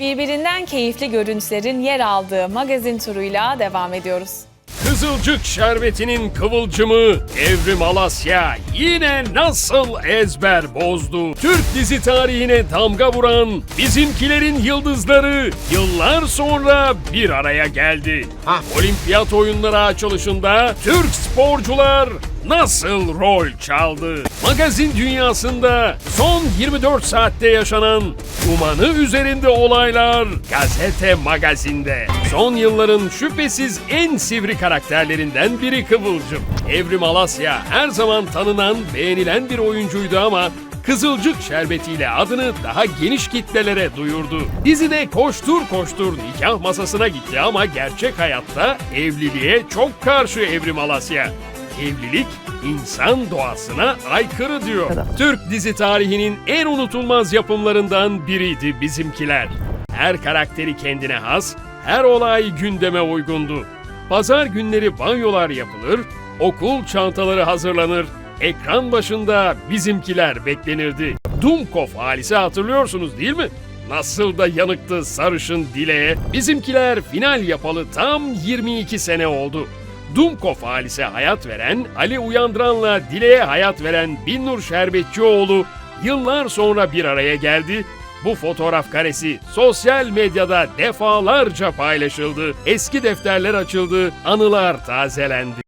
Birbirinden keyifli görüntülerin yer aldığı magazin turuyla devam ediyoruz. Kızılcık şerbetinin kıvılcımı Evrim Alasya yine nasıl ezber bozdu? Türk dizi tarihine damga vuran bizimkilerin yıldızları yıllar sonra bir araya geldi. Olimpiyat oyunları açılışında Türk sporcular nasıl rol çaldı? Magazin dünyasında son 24 saatte yaşanan dumanı üzerinde olaylar gazete magazinde. Son yılların şüphesiz en sivri karakterlerinden biri Kıvılcım. Evrim Alasya her zaman tanınan, beğenilen bir oyuncuydu ama Kızılcık şerbetiyle adını daha geniş kitlelere duyurdu. Dizide koştur koştur nikah masasına gitti ama gerçek hayatta evliliğe çok karşı Evrim Alasya. Evlilik insan doğasına aykırı diyor. Türk dizi tarihinin en unutulmaz yapımlarından biriydi bizimkiler. Her karakteri kendine has, her olay gündeme uygundu. Pazar günleri banyolar yapılır, okul çantaları hazırlanır, ekran başında bizimkiler beklenirdi. Dumkov halisi hatırlıyorsunuz değil mi? Nasıl da yanıktı sarışın Dile'ye. Bizimkiler final yapalı tam 22 sene oldu. Dumkov ailesi hayat veren, Ali Uyandıran'la Dile'ye hayat veren Binnur Şerbetçioğlu yıllar sonra bir araya geldi. Bu fotoğraf karesi sosyal medyada defalarca paylaşıldı. Eski defterler açıldı, anılar tazelendi.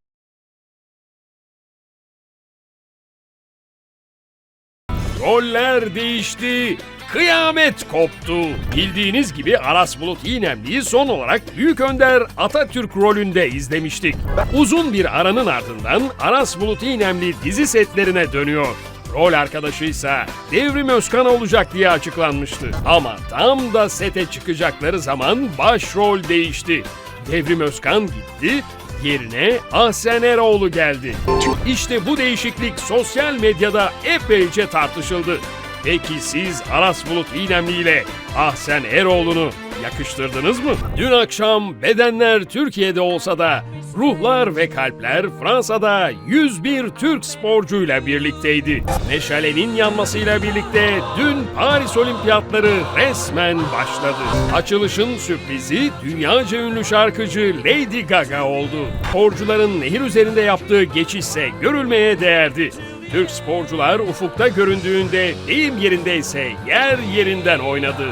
Roller değişti. Kıyamet koptu. Bildiğiniz gibi Aras Bulut İynemli'yi son olarak Büyük Önder Atatürk rolünde izlemiştik. Uzun bir aranın ardından Aras Bulut İynemli dizi setlerine dönüyor. Rol arkadaşıysa Devrim Özkan olacak diye açıklanmıştı. Ama tam da sete çıkacakları zaman başrol değişti. Devrim Özkan gitti, yerine Ahsen Eroğlu geldi. İşte bu değişiklik sosyal medyada epeyce tartışıldı. Peki siz Aras Bulut İynemli ile Ahsen Eroğlu'nu yakıştırdınız mı? Dün akşam bedenler Türkiye'de olsa da ruhlar ve kalpler Fransa'da 101 Türk sporcuyla birlikteydi. Meşalenin yanmasıyla birlikte dün Paris Olimpiyatları resmen başladı. Açılışın sürprizi dünyaca ünlü şarkıcı Lady Gaga oldu. Sporcuların nehir üzerinde yaptığı geçişse görülmeye değerdi. Türk sporcular ufukta göründüğünde deyim yerindeyse yer yerinden oynadı.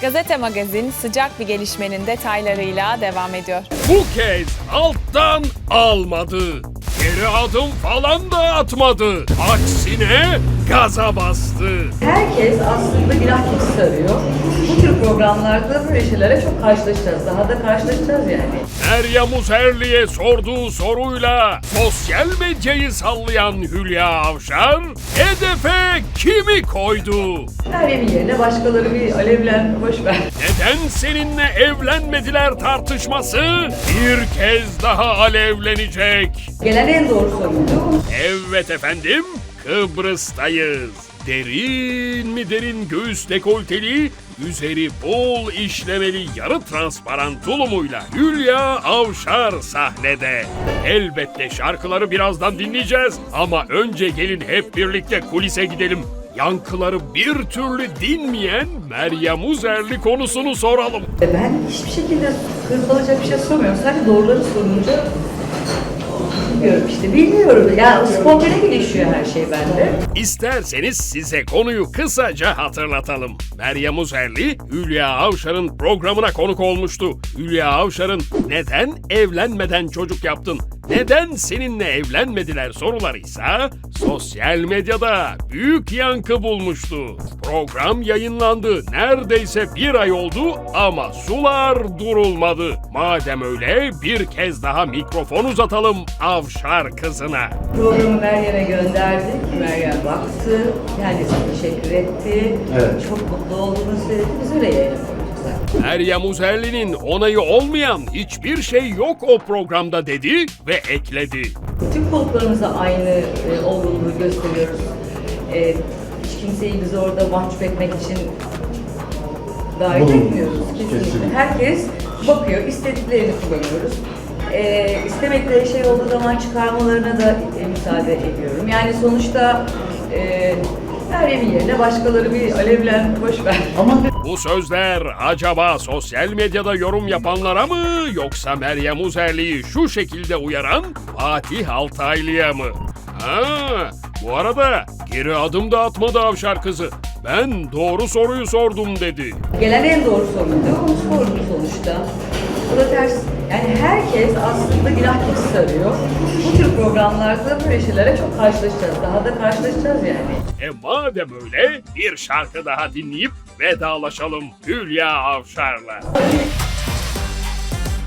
Gazete Magazin sıcak bir gelişmenin detaylarıyla devam ediyor. Bu kez alttan almadı. Geri adım falan da atmadı. Aksine gaza bastı. Herkes aslında bir aktivist arıyor. Bu tür programlarda böyle şeylere çok karşılaşacağız. Daha da karşılaşacağız yani. Meryem Uzerli'ye sorduğu soruyla sosyal medyayı sallayan Hülya Avşar hedefe kimi koydu? Meryem'in yerine başkaları bir alevlen boş ver. Neden seninle evlenmediler tartışması bir kez daha alevlenecek. Gelen en doğru soruydu. Evet efendim, Kıbrıs'tayız. Derin mi derin göğüs dekolteli, üzeri bol işlemeli yarı transparan tulumuyla Hülya Avşar sahnede. Elbette şarkıları birazdan dinleyeceğiz ama önce gelin hep birlikte kulise gidelim. Yankıları bir türlü dinmeyen Meryem Uzerli konusunu soralım. Ben hiçbir şekilde hırpalayacak bir şey sormuyorum. Sadece doğruları sorunca bilmiyorum işte. Bilmiyorum. Ya spontane gelişiyor her şey bende. İsterseniz size konuyu kısaca hatırlatalım. Meryem Uzerli, Hülya Avşar'ın programına konuk olmuştu. Hülya Avşar'ın neden evlenmeden çocuk yaptın, neden seninle evlenmediler soruları ise sosyal medyada büyük yankı bulmuştu. Program yayınlandı. Neredeyse bir ay oldu ama sular durulmadı. Madem öyle bir kez daha mikrofon uzatalım Avşar kızına. Programı Meryem'e gönderdik. Meryem baktı. Kendisi teşekkür etti. Çok mutlu olduğunu söyledi. Biz öyle. Meryem Uzerli'nin onayı olmayan hiçbir şey yok o programda dedi ve ekledi. Tüm konuklarımıza aynı e, olgunluğu gösteriyoruz. E, hiç kimseyi biz orada mahcup etmek için dahil Bulunmuyoruz. etmiyoruz. Kesinlikle. Kesinlikle. Herkes bakıyor, istediklerini kullanıyoruz. E, istemedikleri şey olduğu zaman çıkarmalarına da e, müsaade ediyorum. Yani sonuçta e, Meryem'in yerine başkaları bir alevlen boş ver. Ama Bu sözler acaba sosyal medyada yorum yapanlara mı yoksa Meryem Uzerli'yi şu şekilde uyaran Fatih Altaylı'ya mı? Ha, bu arada geri adım da atmadı Avşar kızı. Ben doğru soruyu sordum dedi. gelen en doğru soruydu. Onu sordum sonuçta. Bu da ters. Yani herkes aslında günah keçisi arıyor. Bu tür programlarda böyle şeylere çok karşılaşacağız. Daha da karşılaşacağız yani. E madem öyle bir şarkı daha dinleyip vedalaşalım Hülya Avşar'la.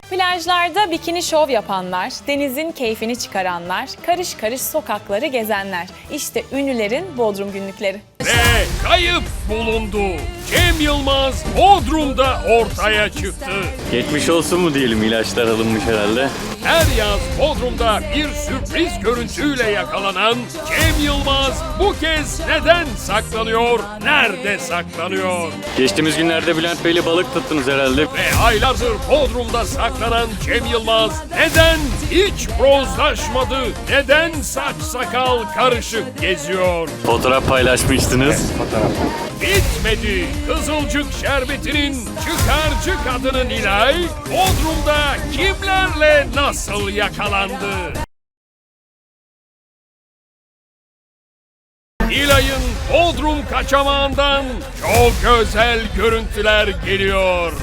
Plajlarda bikini şov yapanlar, denizin keyfini çıkaranlar, karış karış sokakları gezenler. İşte ünlülerin Bodrum günlükleri. Ve kayıp bulundu. Cem Yılmaz Bodrum'da ortaya çıktı. Geçmiş olsun mu diyelim ilaçlar alınmış herhalde. Her yaz Bodrum'da bir sürpriz görüntüyle yakalanan Cem Yılmaz bu kez neden saklanıyor, nerede saklanıyor? Geçtiğimiz günlerde Bülent Bey'le balık tuttunuz herhalde. Ve aylardır Bodrum'da saklanan Cem Yılmaz neden hiç bronzlaşmadı, neden saç sakal karışık geziyor? Fotoğraf paylaşmıştınız. Bitmedi. Kızılcık şerbetinin çıkarcı kadını Nilay, Bodrum'da kimlerle nasıl yakalandı? Nilay'ın Bodrum kaçamağından çok özel görüntüler geliyor.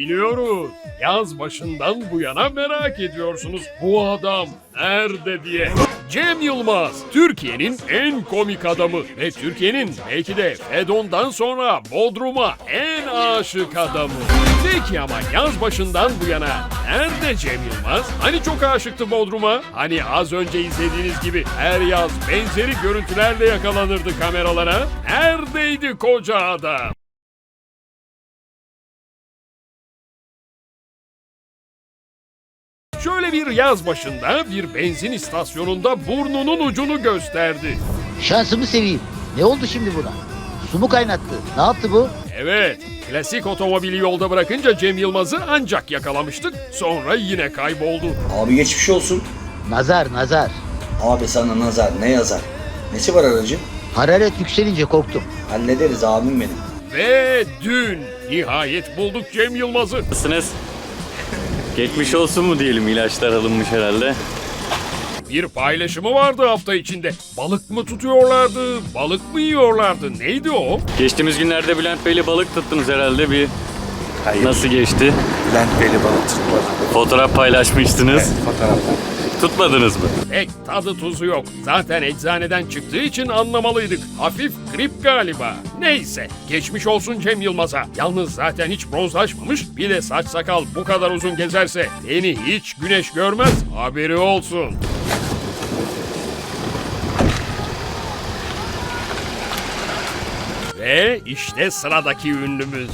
Biliyoruz. Yaz başından bu yana merak ediyorsunuz bu adam nerede diye. Cem Yılmaz, Türkiye'nin en komik adamı ve Türkiye'nin belki de Fedon'dan sonra Bodrum'a en aşık adamı. Peki ama yaz başından bu yana nerede Cem Yılmaz? Hani çok aşıktı Bodrum'a? Hani az önce izlediğiniz gibi her yaz benzeri görüntülerle yakalanırdı kameralara? Neredeydi koca adam? Bir yaz başında bir benzin istasyonunda burnunun ucunu gösterdi. Şansımı seveyim. Ne oldu şimdi buna? Su mu kaynattı? Ne yaptı bu? Evet, klasik otomobili yolda bırakınca Cem Yılmaz'ı ancak yakalamıştık. Sonra yine kayboldu. Abi geçmiş olsun. Nazar nazar. Abi sana nazar ne yazar? Nesi var aracın? Hararet yükselince korktum. Hallederiz abim benim. Ve dün nihayet bulduk Cem Yılmaz'ı. Nasılsınız? Geçmiş olsun mu diyelim ilaçlar alınmış herhalde. Bir paylaşımı vardı hafta içinde. Balık mı tutuyorlardı, balık mı yiyorlardı? Neydi o? Geçtiğimiz günlerde Bülent Bey'le balık tuttunuz herhalde bir nasıl geçti? Bülent Bey'le balık tutmadı. Fotoğraf paylaşmıştınız. Fotoğrafta. Tutmadınız mı? Pek tadı tuzu yok. Zaten eczaneden çıktığı için anlamalıydık. Hafif grip galiba. Neyse. Geçmiş olsun Cem Yılmaz'a. Yalnız zaten hiç bronzlaşmamış. Bir de saç sakal bu kadar uzun gezerse beni hiç güneş görmez. Haberi olsun. Ve işte sıradaki ünlümüz.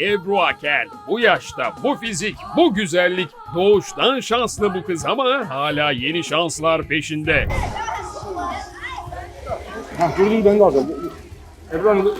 Ebru Akel. Bu yaşta, bu fizik, bu güzellik. Doğuştan şanslı bu kız ama hala yeni şanslar peşinde. Ha, dur dur ben de alacağım. Ebru Hanım,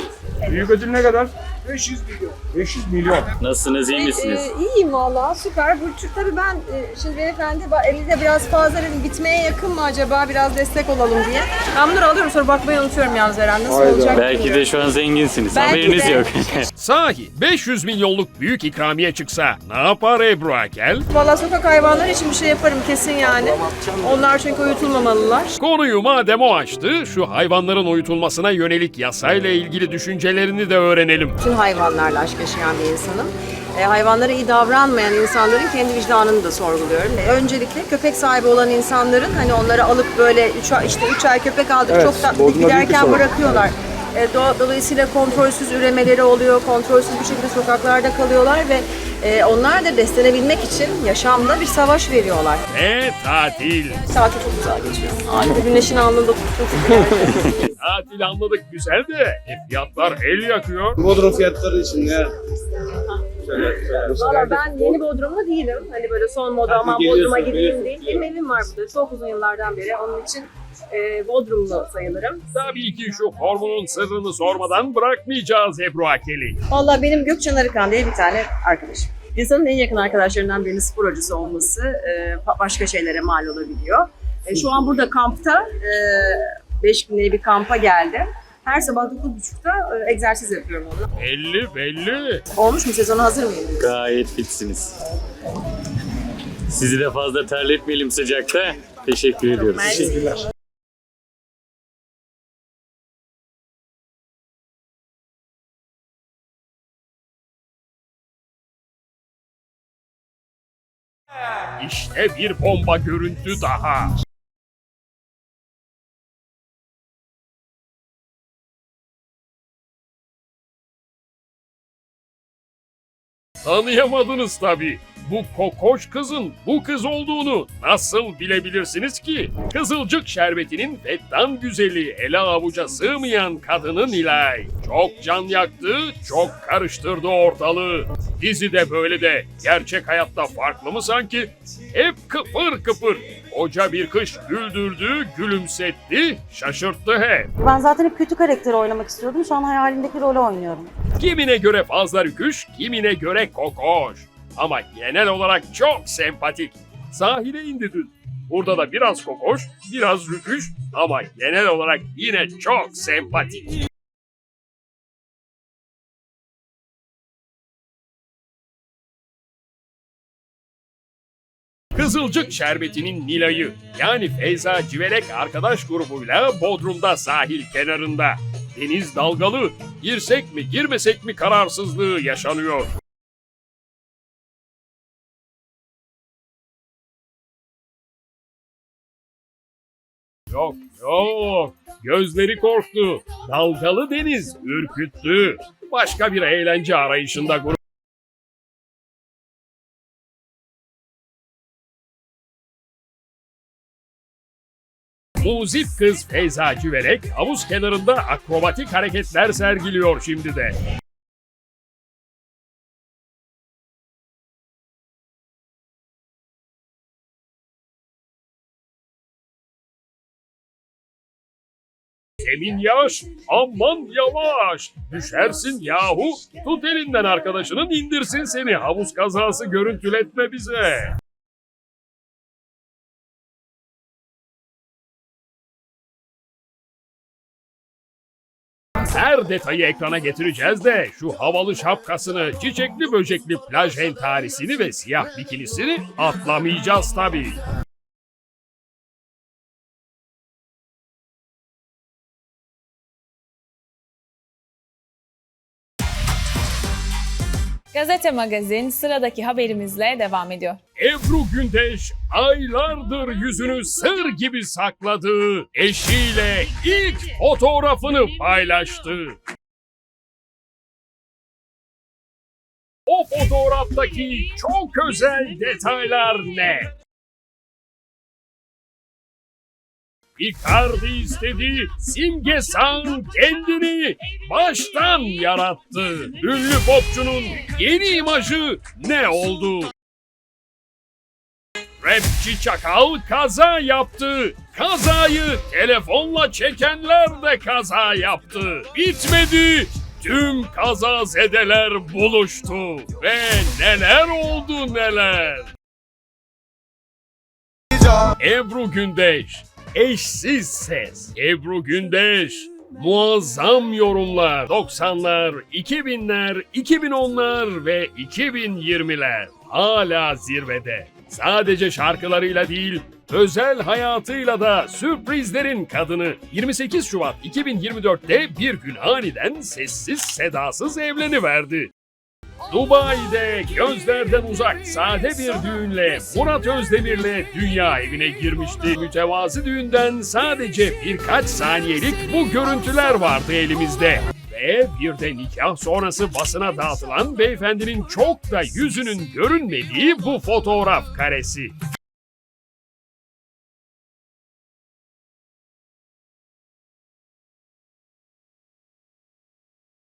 büyük ödül ne kadar? 500 milyon. 500 milyon. Nasılsınız iyi misiniz? Ee, iyiyim valla süper. Bu tabii ben e, şimdi beyefendi ba- eli de biraz fazla dedim bitmeye yakın mı acaba biraz destek olalım diye. Ben bunları alıyorum sonra bakmayı unutuyorum yalnız Eren nasıl Hayda. olacak Belki de bilmiyorum. şu an zenginsiniz. Belki Haberiniz de. yok. Sahi 500 milyonluk büyük ikramiye çıksa ne yapar Ebru Akel? Valla sokak hayvanları için bir şey yaparım kesin yani. Onlar çünkü uyutulmamalılar. Konuyu madem o açtı, şu hayvanların uyutulmasına yönelik yasayla ilgili düşüncelerini de öğrenelim. Bütün hayvanlarla aşk yaşayan bir insanım. E, hayvanlara iyi davranmayan insanların kendi vicdanını da sorguluyorum. E, öncelikle köpek sahibi olan insanların hani onları alıp böyle üç, işte 3 ay köpek aldık Evet, çok tatlı giderken bırakıyorlar. E, do- dolayısıyla kontrolsüz üremeleri oluyor, kontrolsüz bir şekilde sokaklarda kalıyorlar ve e, onlar da beslenebilmek için yaşamda bir savaş veriyorlar. Ve tatil. Saati çok güzel geçiyor. Harika güneşin alnında tutuyor. Tatil anladık güzel de e, fiyatlar el yakıyor. Bodrum fiyatları için ya. Valla ben yeni Bodrumlu değilim. Hani böyle son moda ama Bodrum'a gideyim değil. Benim evim var burada çok uzun yıllardan beri. Onun için e, Bodrumlu sayılırım. Tabii ki şu formunun sırrını sormadan bırakmayacağız Ebru Akeli. Valla benim Gökçen Arıkan diye bir tane arkadaşım. İnsanın en yakın arkadaşlarından birinin spor hocası olması e, başka şeylere mal olabiliyor. E, şu an burada kampta 5 günlük bir kampa geldim. Her sabah 9.30'da e, egzersiz yapıyorum onu. Belli belli. Olmuş mu? Sezona hazır mıyım? Gayet fitsiniz. Sizi de fazla terletmeyelim sıcakta. Teşekkür ediyoruz. Mersi. İşte bir bomba görüntü daha. Tanıyamadınız tabii. Bu kokoş kızın bu kız olduğunu nasıl bilebilirsiniz ki? Kızılcık şerbetinin fettan güzeli ele avuca sığmayan kadını Nilay. Çok can yaktı, çok karıştırdı ortalığı. Dizi de böyle de gerçek hayatta farklı mı sanki? Hep kıpır kıpır. Koca bir kış güldürdü, gülümsetti, şaşırttı hep. Ben zaten hep kötü karakteri oynamak istiyordum. Şu an hayalimdeki rolü oynuyorum. Kimine göre fazla rüküş, kimine göre kokoş. Ama genel olarak çok sempatik. Sahile indi dün. Burada da biraz kokoş, biraz rüküş ama genel olarak yine çok sempatik. Kızılcık Şerbeti'nin Nilay'ı yani Feyza Civelek arkadaş grubuyla Bodrum'da sahil kenarında. Deniz dalgalı, girsek mi girmesek mi kararsızlığı yaşanıyor. Yok yok. Gözleri korktu. Dalgalı deniz ürküttü. Başka bir eğlence arayışında grup. Muzip kız Feyza Civelek havuz kenarında akrobatik hareketler sergiliyor şimdi de. Emin yaş, aman yavaş. Düşersin yahu. Tut elinden arkadaşının indirsin seni. Havuz kazası görüntületme bize. Detayı ekrana getireceğiz de şu havalı şapkasını, çiçekli böcekli plaj entarisini ve siyah bikinisini atlamayacağız tabii. Gazete Magazin sıradaki haberimizle devam ediyor. Ebru Gündeş aylardır yüzünü sır gibi sakladığı eşiyle ilk fotoğrafını paylaştı. O fotoğraftaki çok özel detaylar ne? Icardi istedi, Simge San kendini baştan yarattı. Ünlü popçunun yeni imajı ne oldu? Rapçi Çakal kaza yaptı. Kazayı telefonla çekenler de kaza yaptı. Bitmedi. Tüm kazazedeler buluştu. Ve neler oldu neler. Ebru Gündeş. Eşsiz ses. Ebru Gündeş. Muazzam yorumlar. 90'lar, 2000'ler, 2010'lar ve 2020'ler. Hala zirvede. Sadece şarkılarıyla değil, özel hayatıyla da sürprizlerin kadını 28 Şubat 2024'te bir gün aniden sessiz sedasız evleniverdi. Dubai'de gözlerden uzak sade bir düğünle Murat Özdemir'le dünya evine girmişti. Mütevazi düğünden sadece birkaç saniyelik bu görüntüler vardı elimizde. Ve bir de nikah sonrası basına dağıtılan beyefendinin çok da yüzünün görünmediği bu fotoğraf karesi.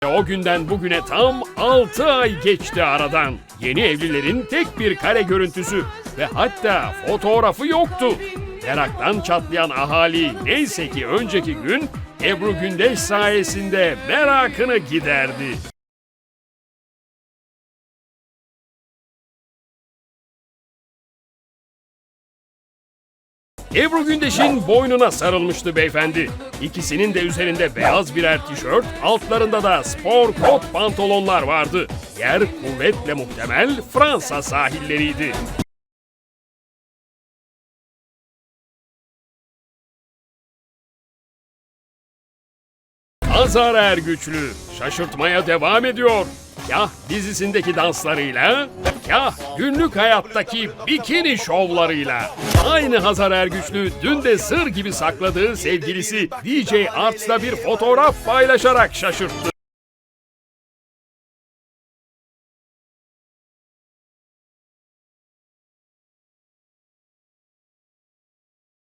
O günden bugüne tam 6 ay geçti aradan. Yeni evlilerin tek bir kare görüntüsü ve hatta fotoğrafı yoktu. Meraktan çatlayan ahali neyse ki önceki gün Ebru Gündeş sayesinde merakını giderdi. Ebru Gündeş'in boynuna sarılmıştı beyefendi. İkisinin de üzerinde beyaz birer tişört, altlarında da spor kot pantolonlar vardı. Yer kuvvetle muhtemel Fransa sahilleriydi. Hazar Ergüçlü şaşırtmaya devam ediyor. Kah dizisindeki danslarıyla, kah günlük hayattaki bikini şovlarıyla. Aynı Hazar Ergüçlü dün de sır gibi sakladığı sevgilisi DJ Arts'la bir fotoğraf paylaşarak şaşırttı.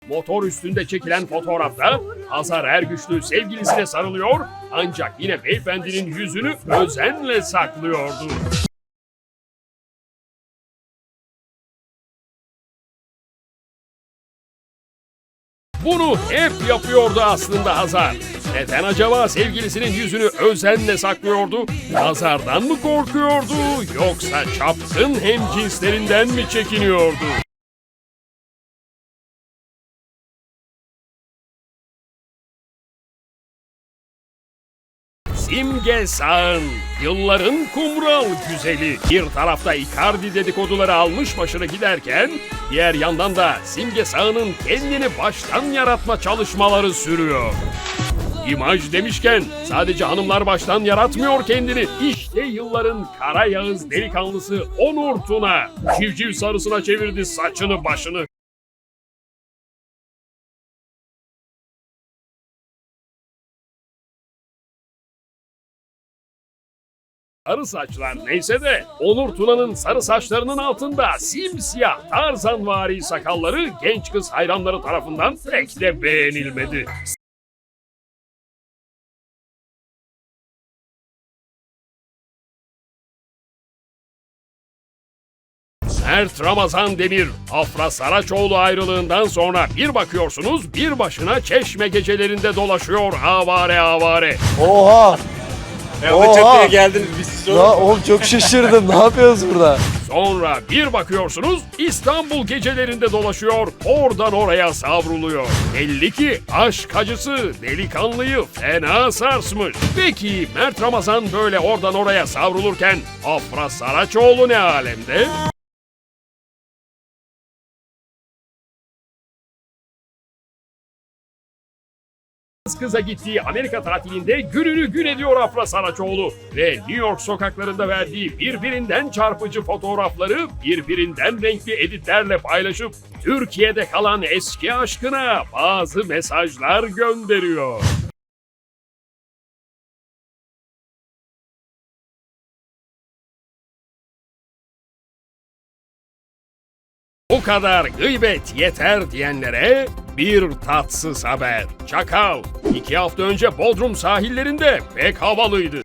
Motor üstünde çekilen fotoğrafta Hazar Ergüçlü sevgilisine sarılıyor ancak yine beyefendinin yüzünü özenle saklıyordu. Bunu hep yapıyordu aslında Hazar. Neden acaba sevgilisinin yüzünü özenle saklıyordu? Nazardan mı korkuyordu yoksa çapkın hemcinslerinden mi çekiniyordu? Simge Sağın, yılların kumral güzeli. Bir tarafta Icardi dedikoduları almış başını giderken, diğer yandan da Simge Sağı'nın kendini baştan yaratma çalışmaları sürüyor. İmaj demişken sadece hanımlar baştan yaratmıyor kendini. İşte yılların kara yağız delikanlısı Onur Tuna. Civciv sarısına çevirdi saçını başını. Sarı saçlar neyse de Onur Tuna'nın sarı saçlarının altında simsiyah tarzanvari sakalları genç kız hayranları tarafından pek de beğenilmedi. Mert Ramazan Demir, Afra Saraçoğlu ayrılığından sonra bir bakıyorsunuz bir başına çeşme gecelerinde dolaşıyor avare avare. Oha! Oha! geldiniz biz Ya oğlum çok şaşırdım. ne yapıyoruz burada? Sonra bir bakıyorsunuz İstanbul gecelerinde dolaşıyor, oradan oraya savruluyor. Belli ki aşk acısı delikanlıyı fena sarsmış. Peki Mert Ramazan böyle oradan oraya savrulurken Afra Saraçoğlu ne alemde? Kıza gittiği Amerika tatilinde gününü gün ediyor Afra Saraçoğlu ve New York sokaklarında verdiği birbirinden çarpıcı fotoğrafları birbirinden renkli editlerle paylaşıp Türkiye'de kalan eski aşkına bazı mesajlar gönderiyor. Bu kadar gıybet yeter diyenlere bir tatsız haber. Çakal iki hafta önce Bodrum sahillerinde pek havalıydı.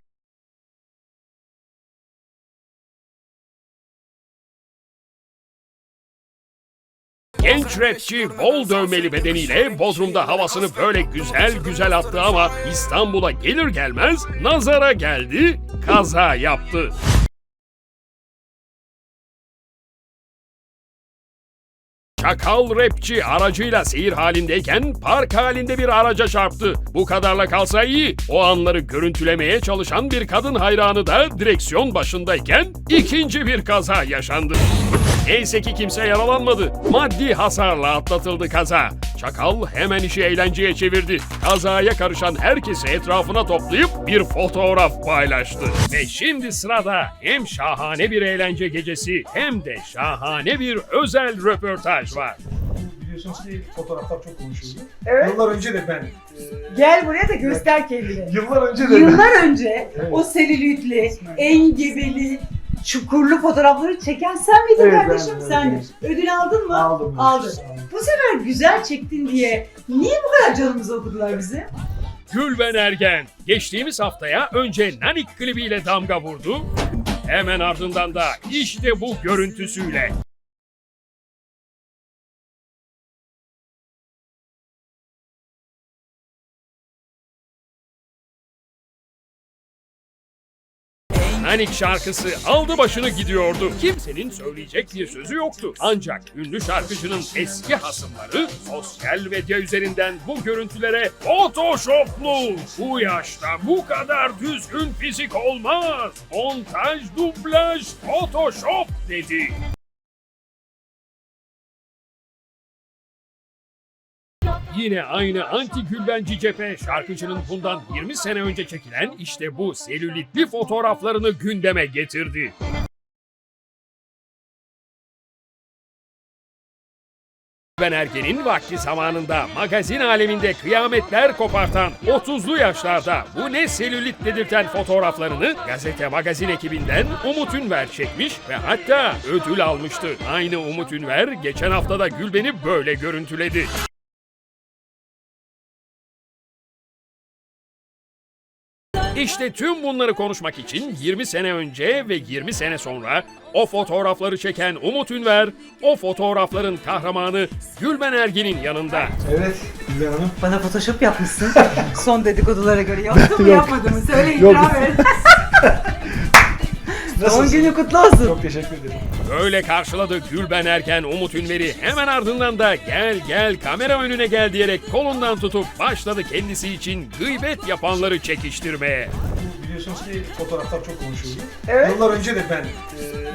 Genç rapçi bol dövmeli bedeniyle Bodrum'da havasını böyle güzel güzel attı ama İstanbul'a gelir gelmez nazara geldi, kaza yaptı. Çakal rapçi aracıyla seyir halindeyken park halinde bir araca çarptı. Bu kadarla kalsa iyi. O anları görüntülemeye çalışan bir kadın hayranı da direksiyon başındayken ikinci bir kaza yaşandı. Neyse ki kimse yaralanmadı. Maddi hasarla atlatıldı kaza. Çakal hemen işi eğlenceye çevirdi. Kazaya karışan herkesi etrafına toplayıp bir fotoğraf paylaştı. Ve şimdi sırada hem şahane bir eğlence gecesi hem de şahane bir özel röportaj var. Biliyorsunuz ki fotoğraflar çok konuşuldu. Evet. Yıllar önce de ben. Gel buraya da göster kendini. Yıllar önce de ben. Yıllar önce Evet. o selülitli, engebeli, çukurlu fotoğrafları çeken sen miydin Evet, kardeşim? ben, Sen Ödül aldın mı? Aldım. Aldın. Bu sefer güzel çektin diye niye bu kadar canımızı okudular bizi? Gülben Ergen geçtiğimiz haftaya önce Nanik klibiyle damga vurdu. Hemen ardından da işte bu görüntüsüyle. Nanik şarkısı aldı başını gidiyordu. Kimsenin söyleyecek bir sözü yoktu. Ancak ünlü şarkıcının eski hasımları sosyal medya üzerinden bu görüntülere Photoshoplu. Bu yaşta bu kadar düzgün fizik olmaz. Montaj, dublaj, Photoshop dedi. Yine aynı anti Gülbenci cephe şarkıcının bundan 20 sene önce çekilen işte bu selülitli fotoğraflarını gündeme getirdi. Ben Ergen'in vakti zamanında magazin aleminde kıyametler kopartan 30'lu yaşlarda bu ne selülit dedirten fotoğraflarını gazete magazin ekibinden Umut Ünver çekmiş ve hatta ödül almıştı. Aynı Umut Ünver geçen haftada Gülben'i böyle görüntüledi. İşte tüm bunları konuşmak için 20 sene önce ve 20 sene sonra o fotoğrafları çeken Umut Ünver, o fotoğrafların kahramanı Gülben Ergen'in yanında. Evet Gülben Hanım. Bana photoshop yapmışsın. Son dedikodulara göre yaptın mı yapmadın mı? Söyle itiraf et. Doğum günü kutlu olsun. Çok teşekkür ederim. Böyle karşıladı Gülben Ergen Umut Ünver'i hemen ardından da gel gel kamera önüne gel diyerek kolundan tutup başladı kendisi için gıybet yapanları çekiştirmeye. Biliyorsunuz ki fotoğraflar çok konuşuldu. Evet. Yıllar önce de ben, e,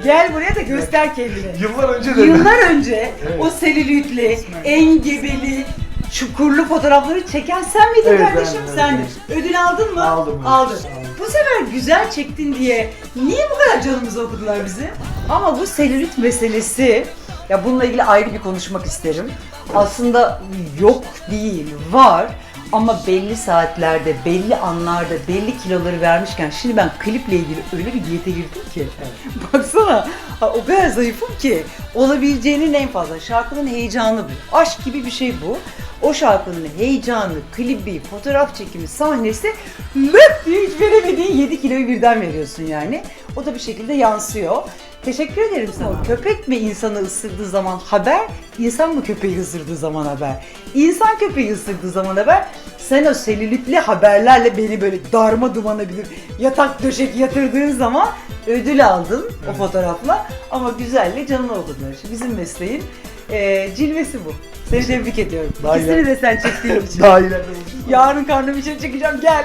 Gel buraya da göster kendini. yıllar önce de ben, Yıllar önce Evet. o selülitli, engebeli, çukurlu fotoğrafları çeken sen miydin Evet, kardeşim? ben, Sen evet. Ödül aldın mı? Aldım. Aldın. Aldım. Bu sefer güzel çektin diye niye bu kadar canımızı okudular bizi? Ama bu selülit meselesi, ya bununla ilgili ayrı bir konuşmak isterim. Aslında yok değil, var. Ama belli saatlerde, belli anlarda, belli kiloları vermişken şimdi ben kliple ilgili öyle bir diyete girdim ki. Baksana o kadar zayıfım ki olabileceğinin en fazla. Şarkının heyecanı bu. Aşk gibi bir şey bu. O şarkının heyecanı, klibi, fotoğraf çekimi, sahnesi löp diye hiç veremediğin 7 kiloyu birden veriyorsun yani. O da bir şekilde yansıyor. Teşekkür ederim sana. Köpek mi insanı ısırdığı zaman haber, insan mı köpeği ısırdığı zaman haber? İnsan köpeği ısırdığı zaman haber, sen o selülitli haberlerle beni böyle darma duman edebilir yatak döşek yatırdığın zaman ödül aldın o fotoğrafla ama güzelle canını okudular. İşte bizim mesleğin eee cilvesi bu. Seni tebrik ediyorum. Daha İkisini iler- de sen çektiğin için. daha ileride. Yarın karnım için çekeceğim gel.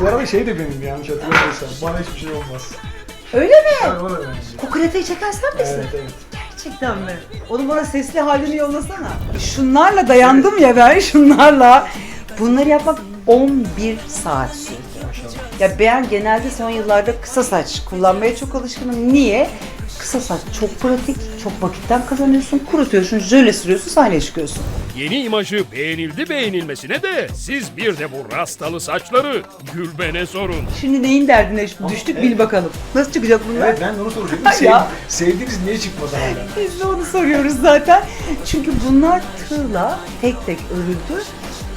Bu arada şey de benim yanlış hatırlamıyorsam. Bana hiçbir şey olmaz. Öyle mi? Yani o da benim. Kokoreteyi çeken sen misin? Evet evet. Gerçekten mi? Onu bana sesli halini yollasana. Şunlarla dayandım ya ben şunlarla. Bunları yapmak 11 saat sürdü. Ya ben genelde son yıllarda kısa saç kullanmaya çok alışkınım. Niye? Kısa saç çok pratik, çok vakitten kazanıyorsun, kurutuyorsun, jöle sürüyorsun, sahneye çıkıyorsun. Yeni imajı beğenildi beğenilmesine de siz bir de bu rastalı saçları Gülben'e sorun. Şimdi neyin derdine düştük bil bakalım. Nasıl çıkacak bunlar? Evet ben de onu soracaktım. Ya. Sev, sevdiniz niye çıkmadı hala? Biz de onu soruyoruz zaten. Çünkü bunlar tığla tek tek örüldü.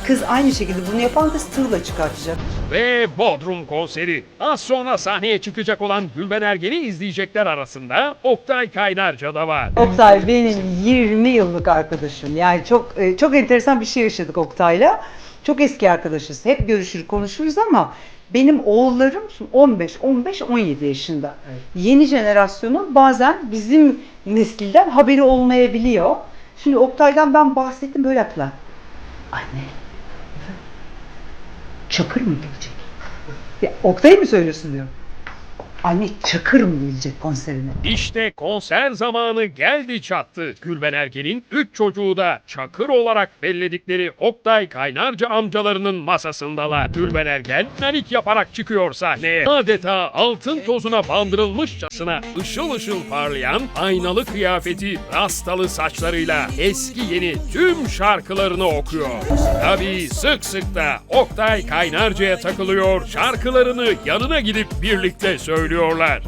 Kız aynı şekilde bunu yapan kız tığla çıkartacak. Ve Bodrum konseri. Az sonra sahneye çıkacak olan Gülben Ergen'i izleyecekler arasında Oktay Kaynarca da var. Oktay benim 20 yıllık arkadaşım. Yani çok e, çok enteresan bir şey yaşadık Oktay'la. Çok eski arkadaşız. Hep görüşür, konuşuruz ama benim oğullarım 15, 15, 17 yaşında. Yeni jenerasyonun bazen bizim nesilden haberi olmayabiliyor. Şimdi Oktay'dan ben bahsettim böyle yaptılar. Anne, Çakır mı gelecek? Ya, Oktay'ı mı söylüyorsun diyorum. Anne Çakır mı gelecek konserine? İşte konser zamanı geldi çattı. Gülben Ergen'in üç çocuğu da Çakır olarak belledikleri Oktay Kaynarca amcalarının masasındalar. Gülben Ergen nanik yaparak çıkıyor sahneye. Adeta altın tozuna bandırılmışçasına ışıl ışıl parlayan aynalı kıyafeti rastalı saçlarıyla eski yeni tüm şarkılarını okuyor. Tabii sık sık da Oktay Kaynarca'ya takılıyor, şarkılarını yanına gidip birlikte ediyorlar.